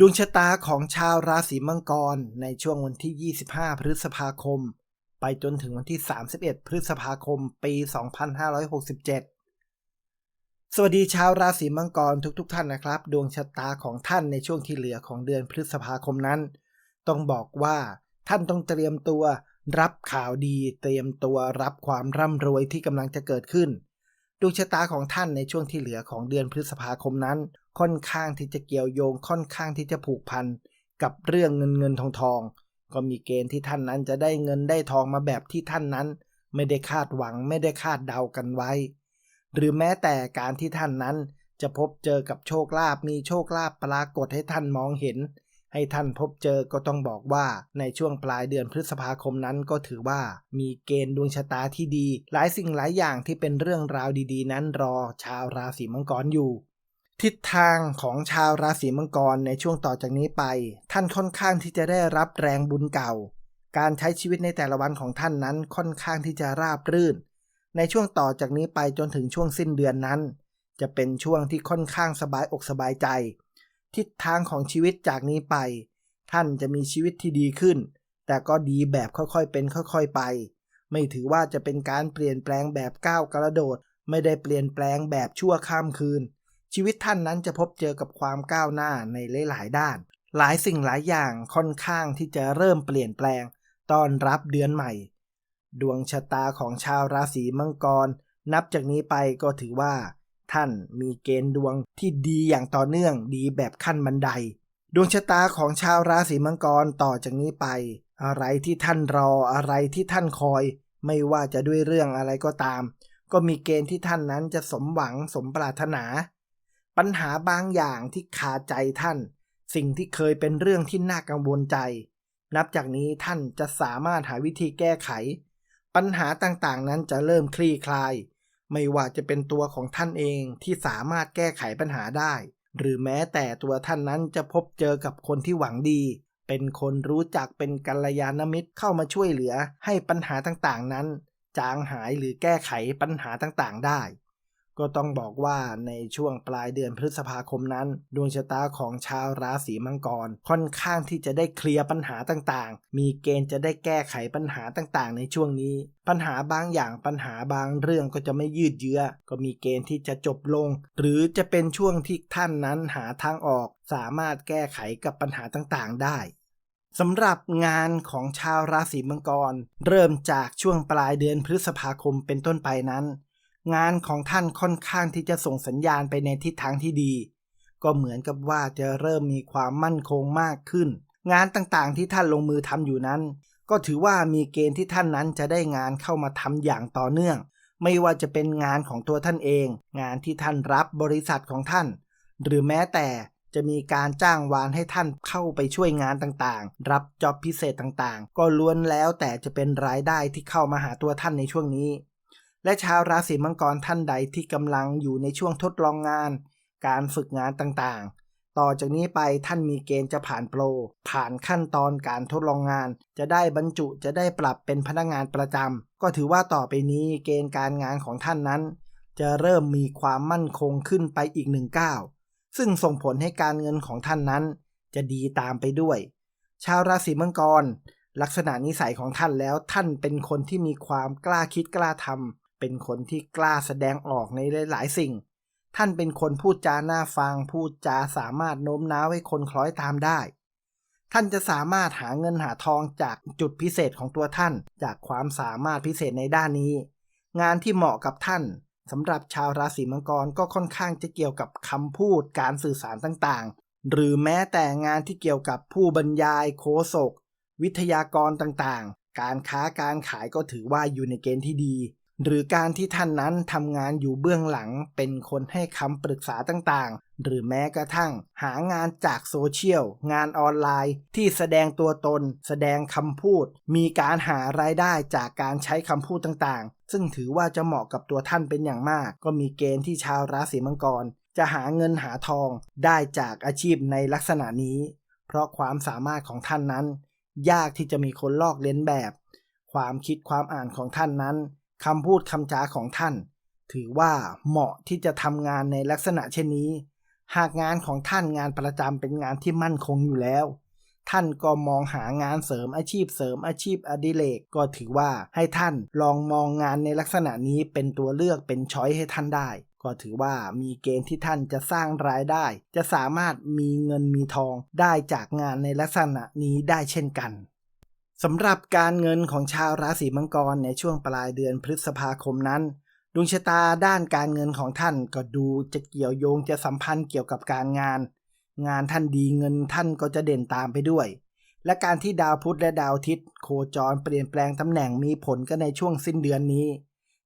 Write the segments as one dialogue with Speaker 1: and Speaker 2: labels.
Speaker 1: ดวงชะตาของชาวราศีมังกรในช่วงวันที่ 25 พฤษภาคม ไปจนถึงวันที่ 31 พฤษภาคม ปี 2567 สวัสดีชาวราศีมังกรทุกๆทท่านนะครับ ดวงชะตาของท่านในช่วงที่เหลือของเดือนพฤษภาคมนั้น ต้องบอกว่าท่านต้องเตรียมตัวรับข่าวดี เตรียมตัวรับความร่ำรวยที่กำลังจะเกิดขึ้น ดวงชะตาของท่านในช่วงที่เหลือของเดือนพฤษภาคมนั้น ค่อนข้างที่จะเกี่ยวโยงค่อนข้างที่จะผูกพันกับเรื่องเงินเงินทองทอง ก็มีเกณฑ์ที่ท่านนั้นจะได้เงินได้ทองมาแบบที่ท่านนั้น ไม่ได้คาดหวังไม่ได้คาดเดากันไว้ หรือแม้แต่การที่ท่านนั้นจะพบเจอกับโชคลาภมีโชคลาภปรากฏให้ท่านมองเห็น ให้ท่านพบเจอก็ต้องบอกว่าในช่วงปลายเดือนพฤษภาคมนั้นก็ถือว่า มีเกณฑ์ดวงชะตาที่ดี หลายสิ่งหลายอย่างที่เป็นเรื่องราวดีๆ นั้นรอชาวราศีมังกรอยู่ ทิศทางของชาวราศีมังกรในช่วงต่อจากนี้ไป ท่านค่อนข้างที่จะได้รับแรงบุญเก่า การใช้ชีวิตในแต่ละวันของท่านนั้นค่อนข้างที่จะราบรื่น ในช่วงต่อจากนี้ไปจนถึงช่วงสิ้นเดือนนั้น จะเป็นช่วงที่ค่อนข้างสบายอกสบายใจ ทิศทางของชีวิตจากนี้ไป ท่านจะมีชีวิตที่ดีขึ้น แต่ก็ดีแบบค่อยๆเป็นค่อยๆไป ไม่ถือว่าจะเป็นการเปลี่ยนแปลงแบบก้าวกระโดด ไม่ได้เปลี่ยนแปลงแบบชั่วข้ามคืน ชีวิตท่านนั้นจะพบเจอกับความก้าวหน้าในหลายๆด้าน หลายสิ่งหลายอย่างค่อนข้างที่จะเริ่มเปลี่ยนแปลงต้อนรับเดือนใหม่ ดวงชะตาของชาวราศีมังกร นับจากนี้ไปก็ถือว่า ท่านมีเกณฑ์ดวงที่ดีอย่างต่อเนื่องดีแบบขั้นบันได ดวงชะตาของชาวราศีมังกรต่อจากนี้ไป อะไรที่ท่านรออะไรที่ท่านคอย ไม่ว่าจะด้วยเรื่องอะไรก็ตาม ก็มีเกณฑ์ที่ท่านนั้นจะสมหวังสมปรารถนา ปัญหาบางอย่างที่คาใจท่าน สิ่งที่เคยเป็นเรื่องที่น่ากังวลใจ นับจากนี้ท่านจะสามารถหาวิธีแก้ไข ปัญหาต่างๆนั้นจะเริ่มคลี่คลาย ไม่ว่าจะเป็นตัวของท่านเองที่สามารถแก้ไขปัญหาได้ หรือแม้แต่ตัวท่านนั้นจะพบเจอกับคนที่หวังดี เป็นคนรู้จักเป็นกัลยาณมิตรเข้ามาช่วยเหลือ ให้ปัญหาต่างๆนั้น จางหายหรือแก้ไขปัญหาต่างๆ ได้ ก็ต้องบอกว่าในช่วงปลายเดือนพฤษภาคมนั้น ดวงชะตาของชาวราศีมังกร ค่อนข้างที่จะได้เคลียร์ปัญหาต่างๆ มีเกณฑ์จะได้แก้ไขปัญหาต่างๆ ในช่วงนี้ ปัญหาบางอย่างปัญหาบางเรื่องก็จะไม่ยืดเยื้อ ก็มีเกณฑ์ที่จะจบลง หรือจะเป็นช่วงที่ท่านนั้นหาทางออก สามารถแก้ไขกับปัญหาต่างๆ ได้สำหรับงานของชาวราศีมังกร เริ่มจากช่วงปลายเดือนพฤษภาคมเป็นต้นไปนั้น งานของท่านค่อนข้างที่จะส่งสัญญาณไปในทิศทางที่ดี ก็เหมือนกับว่าจะเริ่มมีความมั่นคงมากขึ้น งานต่างๆที่ท่านลงมือทำอยู่นั้น ก็ถือว่ามีเกณฑ์ที่ท่านนั้นจะได้งานเข้ามาทำอย่างต่อเนื่อง ไม่ว่าจะเป็นงานของตัวท่านเอง งานที่ท่านรับบริษัทของท่าน หรือแม้แต่จะมีการจ้างวานให้ท่านเข้าไปช่วยงานต่างๆ รับจ็อบพิเศษต่างๆ ก็ล้วนแล้วแต่จะเป็นรายได้ที่เข้ามาหาตัวท่านในช่วงนี้ และชาวราศีมังกรท่านใดที่กำลังอยู่ในช่วงทดลองงาน การฝึกงานต่างๆ ต่อจากนี้ไปท่านมีเกณฑ์จะผ่านโปร ผ่านขั้นตอนการทดลองงาน จะได้บรรจุจะได้ปรับเป็นพนักงานประจำก็ถือว่าต่อไปนี้เกณฑ์การงานของท่านนั้น จะเริ่มมีความมั่นคงขึ้นไปอีกหนึ่งก้าวซึ่งส่งผลให้การเงินของท่านนั้น จะดีตามไปด้วย ชาวราศีมังกร ลักษณะนิสัยของท่านแล้วท่านเป็นคนที่มีความกล้าคิดกล้าทำ เป็นคนที่กล้าแสดงออกในหลายๆสิ่ง ท่านเป็นคนพูดจาหน้าฟัง พูดจาสามารถโน้มน้าวให้คนคล้อยตามได้ ท่านจะสามารถหาเงินหาทองจากจุดพิเศษของตัวท่าน จากความสามารถพิเศษในด้านนี้ งานที่เหมาะกับท่านสำหรับชาวราศีมังกรก็ค่อนข้างจะเกี่ยวกับคำพูดการสื่อสารต่างๆ หรือแม้แต่งานที่เกี่ยวกับผู้บรรยายโคศก วิทยากรต่างๆ การค้าการขายก็ถือว่าอยู่ในเกณฑ์ที่ดี หรือการที่ท่านนั้นทำงานอยู่เบื้องหลังเป็นคนให้คำปรึกษาต่างๆ หรือแม้กระทั่ง หางานจากโซเชียล งานออนไลน์ ที่แสดงตัวตน แสดงคำพูด มีการหารายได้จากการใช้คำพูดต่างๆ ซึ่งถือว่าจะเหมาะกับตัวท่านเป็นอย่างมาก ก็มีเกณฑ์ที่ชาวราศีมังกร จะหาเงินหาทองได้จากอาชีพในลักษณะนี้ เพราะความสามารถของท่านนั้น ยากที่จะมีคนลอกเลียนแบบ ความคิดความอ่านของท่านนั้น คำพูดคำจาของท่าน ถือว่าเหมาะที่จะทำงานในลักษณะเช่นนี้ หากงานของท่านงานประจำเป็นงานที่มั่นคงอยู่แล้ว ท่านก็มองหางานเสริมอาชีพเสริมอาชีพอดิเรกก็ถือว่าให้ท่านลองมองงานในลักษณะนี้เป็นตัวเลือกเป็นช้อยให้ท่านได้ ก็ถือว่ามีเกณฑ์ที่ท่านจะสร้างรายได้ จะสามารถมีเงินมีทองได้จากงานในลักษณะนี้ได้เช่นกัน สำหรับการเงินของชาวราศีมังกรในช่วงปลายเดือนพฤษภาคมนั้น ดวงชะตาด้านการเงินของท่านก็ดูจะเกี่ยวโยงจะสัมพันธ์เกี่ยวกับการงาน งานท่านดีเงินท่านก็จะเด่นตามไปด้วย และการที่ดาวพุธและดาวทิตย์โคจรเปลี่ยนแปลงตำแหน่งมีผลก็ในช่วงสิ้นเดือนนี้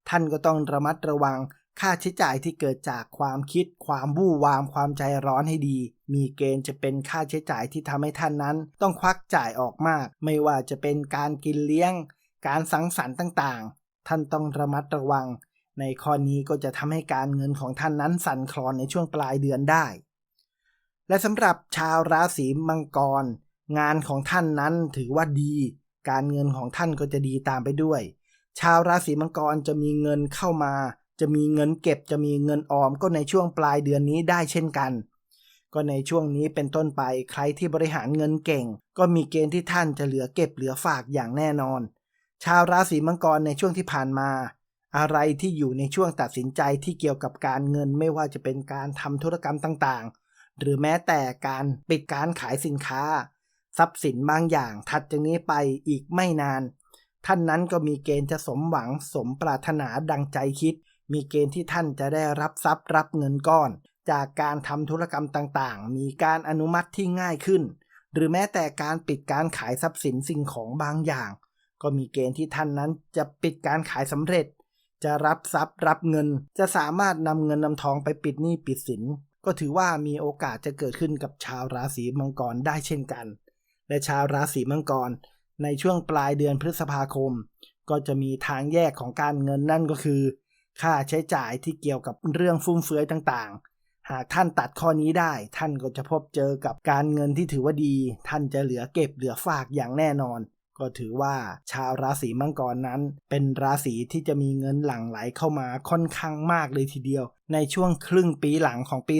Speaker 1: ท่านก็ต้องระมัดระวัง ค่าใช้จ่ายที่เกิดจากความคิด ความบู้วาม ความใจร้อนให้ดี มีเกณฑ์จะเป็นค่าใช้จ่ายที่ทำให้ท่านนั้น ต้องควักจ่ายออกมาก ไม่ว่าจะเป็นการกินเลี้ยง การสังสรรค์ต่างๆ ท่านต้องระมัดระวัง ในข้อนี้ก็จะทำให้การเงินของท่านนั้นสั่นคลอนในช่วงปลายเดือนได้ และสำหรับชาวราศีมังกร งานของท่านนั้นถือว่าดี การเงินของท่านก็จะดีตามไปด้วย ชาวราศีมังกรจะมีเงินเข้ามา จะมีเงินเก็บจะมีเงินออมก็ในช่วงปลายเดือนนี้ได้เช่นกัน ก็ในช่วงนี้เป็นต้นไปใครที่บริหารเงินเก่ง ก็มีเกณฑ์ที่ท่านจะเหลือเก็บเหลือฝากอย่างแน่นอน ชาวราศีมังกรในช่วงที่ผ่านมา อะไรที่อยู่ในช่วงตัดสินใจที่เกี่ยวกับการเงินไม่ว่าจะเป็นการทำธุรกรรมต่างๆ หรือแม้แต่การปิดการขายสินค้า ทรัพย์สินบางอย่างถัดจากนี้ไปอีกไม่นาน ท่านนั้นก็มีเกณฑ์จะสมหวังสมปรารถนาดังใจคิด มีเกณฑ์ที่ท่านจะได้รับทรัพย์รับเงินก้อน จากการทำธุรกรรมต่างๆ มีการอนุมัติที่ง่ายขึ้น หรือแม้แต่การปิดการขายทรัพย์สินสิ่งของบางอย่าง ก็มีเกณฑ์ที่ท่านนั้นจะปิดการขายสำเร็จ จะรับทรัพย์รับเงิน จะสามารถนำเงินนำทองไปปิดหนี้ปิดสิน ก็ถือว่ามีโอกาสจะเกิดขึ้นกับชาวราศีมังกรได้เช่นกัน และชาวราศีมังกร ในช่วงปลายเดือนพฤษภาคม ก็จะมีทางแยกของการเงินนั่นก็คือ ค่าใช้จ่ายที่เกี่ยวกับเรื่องฟุ่มเฟือยต่างๆ หากท่านตัดข้อนี้ได้ ท่านก็จะพบเจอกับการเงินที่ถือว่าดี ท่านจะเหลือเก็บเหลือฝากอย่างแน่นอน ก็ถือว่าชาวราศีมังกรนั้น เป็นราศีที่จะมีเงินหลั่งไหลเข้ามาค่อนข้างมากเลยทีเดียว ในช่วงครึ่งปีหลังของปี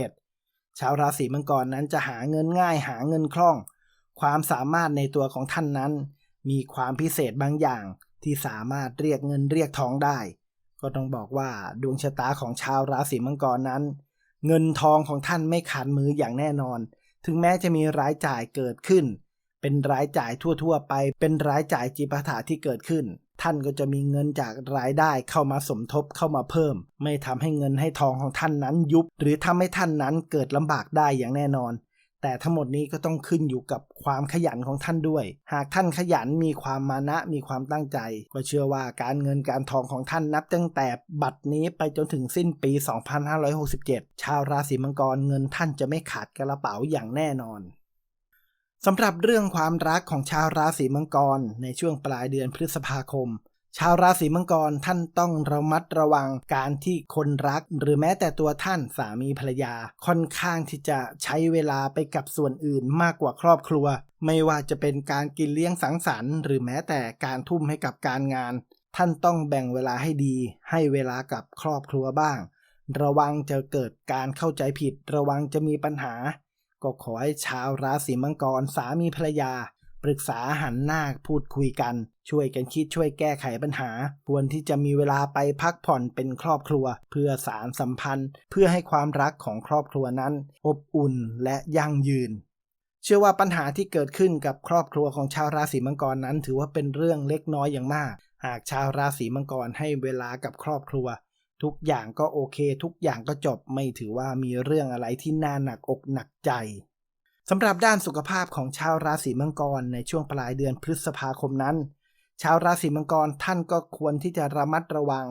Speaker 1: 2567 ชาวราศีมังกรนั้นจะหาเงินง่ายหาเงินคล่อง ความสามารถในตัวของท่านนั้น มีความพิเศษบางอย่าง ที่สามารถเรียกเงินเรียกทองได้ ก็ต้องบอกว่าดวงชะตาของชาวราศีมังกรนั้น เงินทองของท่านไม่ขาดมืออย่างแน่นอน ถึงแม้จะมีรายจ่ายเกิดขึ้น เป็นรายจ่ายทั่วๆ ไป เป็นรายจ่ายจิปาถะที่เกิดขึ้น ท่านก็จะมีเงินจากรายได้เข้ามาสมทบเข้ามาเพิ่ม ไม่ทำให้เงินให้ทองของท่านนั้นยุบ หรือทำให้ท่านนั้นเกิดลำบากได้อย่างแน่นอน แต่ทั้งหมดนี้ก็ต้องขึ้นอยู่กับความขยันของท่านด้วย หากท่านขยันมีความมานะมีความตั้งใจ ก็เชื่อว่าการเงินการทองของท่านนับตั้งแต่บัดนี้ไปจนถึงสิ้นปี 2567 ชาวราศีมังกรเงินท่านจะไม่ขาดกระเป๋าอย่างแน่นอนสำหรับเรื่องความรักของชาวราศีมังกร ในช่วงปลายเดือนพฤษภาคม ชาวราศีมังกรท่านต้องระมัดระวังการที่คนรัก หรือแม้แต่ตัวท่านสามีภรรยา ค่อนข้างที่จะใช้เวลาไปกับส่วนอื่นมากกว่าครอบครัว ไม่ว่าจะเป็นการกินเลี้ยงสังสรรค์ หรือแม้แต่การทุ่มให้กับการงาน ท่านต้องแบ่งเวลาให้ดี ให้เวลากับครอบครัวบ้าง ระวังจะเกิดการเข้าใจผิด ระวังจะมีปัญหา ก็ขอให้ชาวราศีมังกรสามีภรรยา ปรึกษาหันหน้าพูดคุยกัน ช่วยกันคิดช่วยแก้ไขปัญหา ควรที่จะมีเวลาไปพักผ่อนเป็นครอบครัว เพื่อสารสัมพันธ์ เพื่อให้ความรักของครอบครัวนั้น อบอุ่นและยั่งยืน เชื่อว่าปัญหาที่เกิดขึ้นกับครอบครัวของชาวราศีมังกรนั้น ถือว่าเป็นเรื่องเล็กน้อยอย่างมาก หากชาวราศีมังกรให้เวลากับครอบครัว ทุกอย่างก็โอเค ทุกอย่างก็จบไม่ถือว่ามีเรื่องอะไรที่น่าหนักอกหนักใจ สำหรับด้านสุขภาพของชาวราศีมังกรในช่วงปลายเดือนพฤษภาคมนั้น ชาวราศีมังกรท่านก็ควรที่จะระมัดระวัง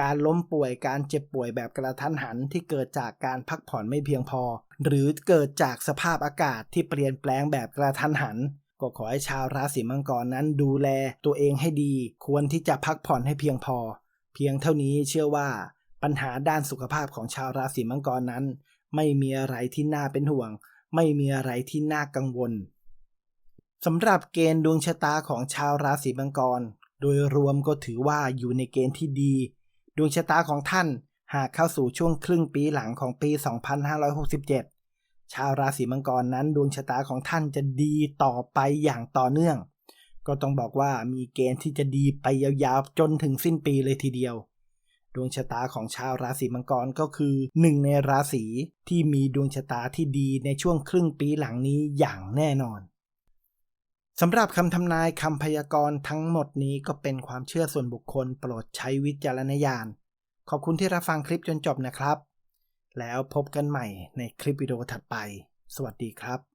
Speaker 1: การล้มป่วยการเจ็บป่วยแบบกระทันหันที่เกิดจากการพักผ่อนไม่เพียงพอ หรือเกิดจากสภาพอากาศที่เปลี่ยนแปลงแบบกระทันหัน ก็ขอให้ชาวราศีมังกรนั้นดูแลตัวเองให้ดี ควรที่จะพักผ่อนให้เพียงพอ เพียงเท่านี้เชื่อว่า ปัญหาด้านสุขภาพของชาวราศีมังกรนั้น ไม่มีอะไรที่น่าเป็นห่วง ไม่มีอะไรที่น่ากังวลสำหรับเกณฑ์ดวงชะตาของชาวราศีมังกร โดยรวมก็ถือว่าอยู่ในเกณฑ์ที่ดี ดวงชะตาของท่านหากเข้าสู่ช่วงครึ่งปีหลังของปี 2567 ชาวราศีมังกรนั้นดวงชะตาของท่านจะดีต่อไปอย่างต่อเนื่อง ก็ต้องบอกว่ามีเกณฑ์ที่จะดีไปยาวๆจนถึงสิ้นปีเลยทีเดียว ดวงชะตาของชาวราศีมังกรก็คือหนึ่งในราศีที่มีดวงชะตาที่ดีในช่วงครึ่งปีหลังนี้อย่างแน่นอนสำหรับคำทำนายคำพยากรณ์ทั้งหมดนี้ก็เป็นความเชื่อส่วนบุคคลโปรดใช้วิจารณญาณ ขอบคุณที่รับฟังคลิปจนจบนะครับ แล้วพบกันใหม่ในคลิปวิดีโอถัดไป สวัสดีครับ